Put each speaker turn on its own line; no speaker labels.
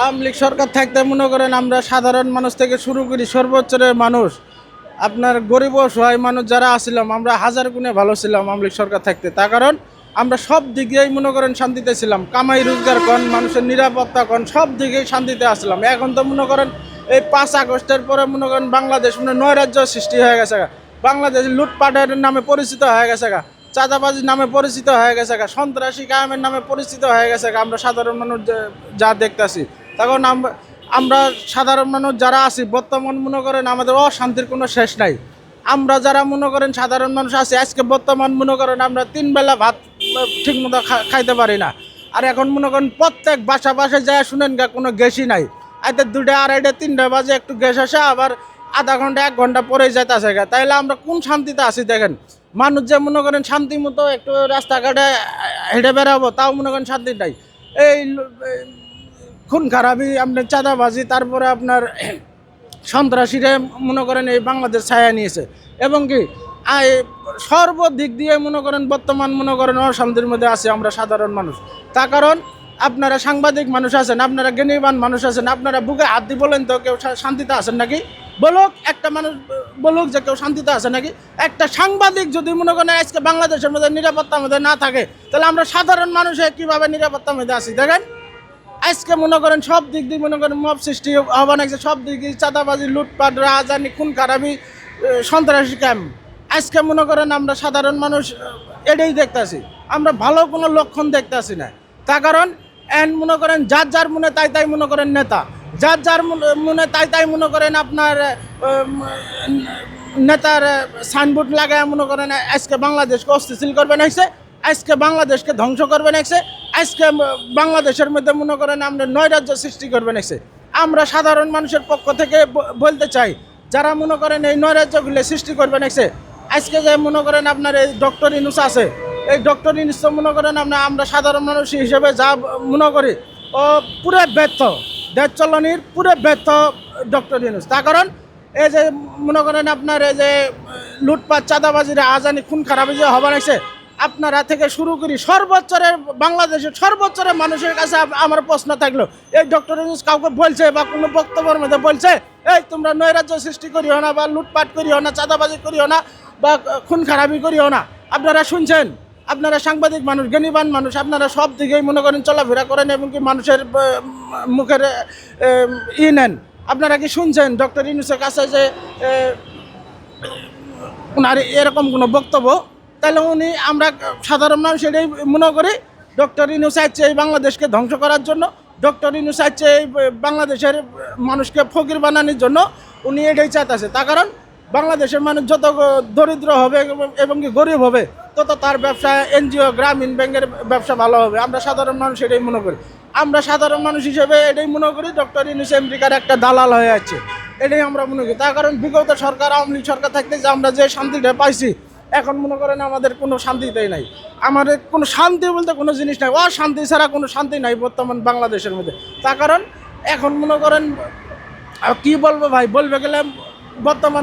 আওয়ামী লীগ সরকার থাকতে মনে করেন আমরা সাধারণ মানুষ থেকে শুরু করি সর্বোচ্চের মানুষ। আপনার গরিব অসহায় মানুষ যারা আসছিলাম আমরা হাজার গুণে ভালো ছিলাম আওয়ামী লীগ সরকার থাকতে। তার কারণ আমরা সব দিক দিয়েই মনে করেন শান্তিতে ছিলাম। কামাই রোজগার কন, মানুষের নিরাপত্তা কন, সব দিকেই শান্তিতে আসলাম। এখন তো মনে করেন এই পাঁচ আগস্টের পরে মনে করেন বাংলাদেশ মানে নয় রাজ্য সৃষ্টি হয়ে গেছে। বাংলাদেশ লুটপাটের নামে পরিচিত হয়ে গেছে চাঁদাবাজির নামে পরিচিত হয়ে গেছে গা, সন্ত্রাসী কায়ামের নামে পরিচিত হয়ে গেছে গা, আমরা সাধারণ মানুষ যে- দেখতাছি। তখন আমরা সাধারণ মানুষ যারা আছি, বর্তমান মনে করেন আমাদের অশান্তির কোনো শেষ নাই। আমরা যারা মনে করেন সাধারণ মানুষ আছি, আজকে বর্তমান মনে করেন আমরা তিন বেলা ভাত ঠিক মতো খাইতে পারি না। আর এখন মনে করেন প্রত্যেক বাসা বাসায় যায় শুনেন গা, কোনো গ্যাসই নাই। আইতে দুটা আড়াইটা, তিনটা বাজে, একটু গ্যাস আসে, আবার আধা ঘণ্টা, এক ঘণ্টা পরে যাইতেছে গা। তাইলে আমরা কোন শান্তিতে আছি দেখেন? মানুষ যে মনে করেন শান্তি মতো একটু রাস্তাঘাটে হেঁটে বেড়াবো, তাও মনে করেন শান্তি নাই। এই খুন খারাপি, আপনার চাঁদাবাজি, তারপরে আপনার সন্ত্রাসীরা মনে করেন এই বাংলাদেশ ছায়া নিয়েছে। এবং কি সর্বদিক দিয়ে মনে করেন বর্তমান মনে করেন অশান্তির মধ্যে আছে আমরা সাধারণ মানুষ। তার কারণ আপনারা সাংবাদিক মানুষ আছেন, আপনারা জ্ঞানীবান মানুষ আছেন, আপনারা বুকে হাত দিয়ে বলেন তো কেউ শান্তিতে আছেন নাকি? বলুক, একটা মানুষ বলুক যে কেউ শান্তিতে আছে নাকি। একটা সাংবাদিক যদি মনে করেন আজকে বাংলাদেশের মধ্যে নিরাপত্তার মধ্যে না থাকে, তাহলে আমরা সাধারণ মানুষে কীভাবে নিরাপত্তার মধ্যে আছি? দেখেন, আজকে মনে করেন সব দিক দিয়ে মনে করেন মব সৃষ্টি হওয়া নাকছে সব দিক দিয়ে চাঁদাবাজি, লুটপাট, রাজানি খুন খারাপি সন্ত্রাসী ক্যাম্প আজকে মনে করেন আমরা সাধারণ মানুষ এটাই দেখতাছি আমরা ভালো কোনো লক্ষণ দেখতাছি না। তার কারণ, এন মনে করেন যার যার মনে, তাই তাই মনে করেন নেতা। যার যার মনে- তাই তাই মনে করেন আপনার নেতার সাইনবোর্ড লাগায় মনে করেন আজকে বাংলাদেশকে অস্থিতিশীল করবে নাইছে আজকে বাংলাদেশকে ধ্বংস করবে নাইছে আজকে বাংলাদেশের মধ্যে মনে করেন আমরা নয় রাজ্য সৃষ্টি করবে নাইছে আমরা সাধারণ মানুষের পক্ষ থেকে বলতে চাই, যারা মনে করেন এই নয় রাজ্যগুলো সৃষ্টি করবে নাইছে আজকে যে মনে করেন আপনার এই ডক্টর ইনুস আছে, এই ডক্টর ইনুস মনে করেন আমরা আমরা সাধারণ মানুষ হিসেবে যা মনে করি, ও পুরো ব্যর্থ। দেশ চলনির পুরো ব্যর্থ ডক্টর ইনুস তার কারণ, এই যে মনে করেন আপনার এই যে লুটপাট, চাঁদাবাজিরা আজানি, খুন খারাপি যে হবার আছে, আপনারা থেকে শুরু করি সর্বোচ্চরের বাংলাদেশের সর্বোচ্চরের মানুষের কাছে আমার প্রশ্ন থাকল, এই ডক্টর ইউনুস কাউকে বলছে বা কোনো বক্তব্যের মধ্যে বলছে, এই তোমরা নৈরাজ্য সৃষ্টি করিও না বা লুটপাট করিও না, চাঁদাবাজি করিও না বা খুন খারাপি করিও না। আপনারা শুনছেন? আপনারা সাংবাদিক মানুষ, জ্ঞানীবান মানুষ, আপনারা সব দিকেই মনে করেন চলাফেরা করেন এবং কি মানুষের মুখের ই নেন। আপনারা কি শুনছেন ডক্টর ইনুসের কাছে যে ওনার এরকম কোনো বক্তব্য? তাহলে উনি, আমরা সাধারণ মানুষ এটাই মনে করি, ডক্টর ইনু চাইছে এই বাংলাদেশকে ধ্বংস করার জন্য, ডক্টর ইনু চাইছে এই বাংলাদেশের মানুষকে ফকির বানানোর জন্য উনি এটাই চাইতেছে। তার কারণ, বাংলাদেশের মানুষ যত দরিদ্র হবে এবং- এবং কি গরিব হবে তত তার ব্যবসা এনজিও, গ্রামীণ ব্যাংকের ব্যবসা ভালো হবে। আমরা সাধারণ মানুষ এটাই মনে করি। আমরা সাধারণ মানুষ হিসেবে এটাই মনে করি, ডক্টর ইনুস আমেরিকার একটা দালাল হয়ে আছে। এটাই আমরা মনে করি। তার কারণ বিগত সরকার, আওয়ামী লীগ সরকার থাকতে যে আমরা যে শান্তিটা পাইছি, এখন মনে করেন আমাদের কোনো শান্তিতেই নাই। আমাদের কোনো শান্তি বলতে কোনো জিনিস নাই। অশান্তি ছাড়া কোনো শান্তি নাই বর্তমান বাংলাদেশের মধ্যে। তার কারণ এখন মনে করেন কি বলব ভাই, বলবে গেলে বর্তমান